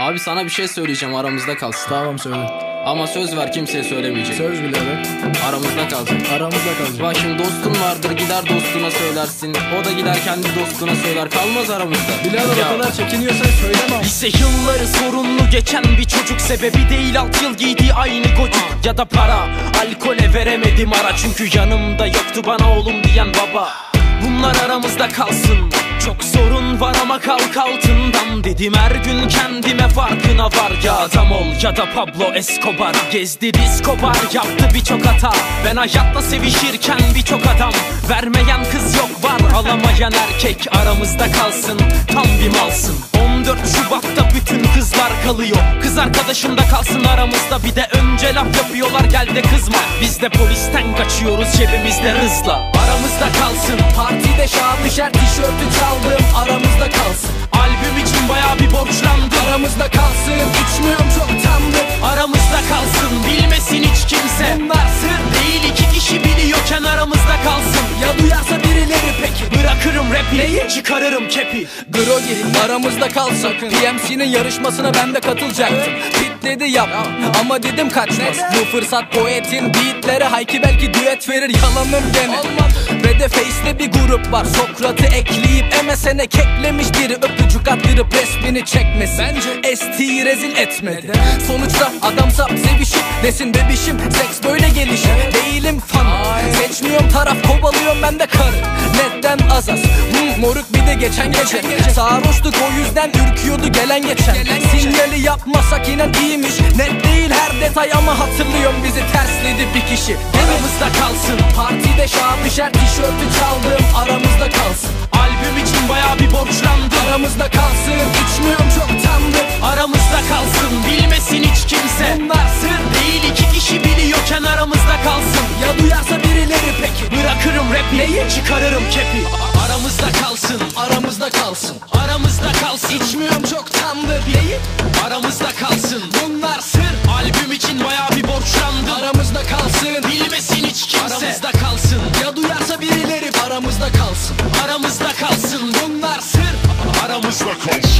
Abi sana bir şey söyleyeceğim aramızda kalsın. Tamam söyle. Ama söz ver kimseye söylemeyecek. Söz birader. Aramızda kalsın. Aramızda kalacak. Bak şimdi dostun vardır gider dostuna söylersin. O da gider kendi dostuna söyler. Kalmaz aramızda. Birader Ya, o kadar çekiniyorsan söyleme. Lise yılları sorunlu geçen bir çocuk Sebebi değil alt yıl giydiği aynı gocuk Ya da para alkole veremedim ara Çünkü yanımda yoktu bana oğlum diyen baba Bunlar aramızda kalsın Çok sorun var ama kalk altından Dedim her gün kendime farkına var. Ya adam ol ya da Pablo Escobar. Gezdi disco bar yaptı birçok hata. Ben hayatla sevişirken birçok adam. Vermeyen kız yok var. Alamayan erkek Aramızda kalsın. Tam bir malsın. 14 Şubat'ta bütün kızlar kalıyor. Kız arkadaşım da kalsın aramızda. Bir de önce laf yapıyorlar gel de kızma. Biz de polisten kaçıyoruz cebimizde hızla. Aramızda kalsın. Partide şahmışer tişörtü çaldım. Aramızda kalsın. İçin baya bir borçlandım. Aramızda kalsın. İçmiyorum çok tanrım Aramızda kalsın. Bilmesin hiç kimse. Bunlar sır Değil iki kişi biliyorken aramızda kalsın. Ya duyarsa birileri peki? Bırakırım rapi. Çıkarırım kepi. Grogi aramızda kalsın. PMC'nin yarışmasına ben de katılacaktım. Pit dedi yap. Ama dedim kaçmaz. Bu fırsat poetin beatlere hayki belki düet verir. Yalanım gene Ve de Face'te bir grup var. Sokrat'ı ekleyip MSN'e keklemiş biri. Öpücük attırıp resmini çekmesin Bence ST'yi rezil etmedi. Sonuçta adamsa sevişip desin bebişim. Seks böyle gelişir. Değilim fan Seçmiyorum taraf kovalıyorum ben de karı Netten az hmm, Moruk bir de geçen gece Sarhoştuk o yüzden ürküyordu gelen geçen. Sinyali yapmasak inan iyiymiş. Net değil her detay ama hatırlıyorum bizi tersledi bir kişi. Aramızda kalsın. Partide şahmışer tişörtü çaldım. Aramızda kalsın. Albüm için baya bir borçlandım. Aramızda kalsın. İçmiyorum çok tanrım Aramızda kalsın. Bilmesin hiç kimse. Bunlar sır Değil. İki kişi biliyorken aramızda kalsın. Ya duyarsa peki Rapi çıkarırım kepi? Aramızda kalsın Aramızda kalsın Aramızda kalsın. İçmiyorum çok tanrım Aramızda kalsın. Bunlar sır. Albüm için baya bir borçlandım. Aramızda kalsın. Bilmesin hiç kimse. Aramızda kalsın. Ya duyarsa birileri aramızda kalsın. Aramızda kalsın. Bunlar sır. Aramızda kalsın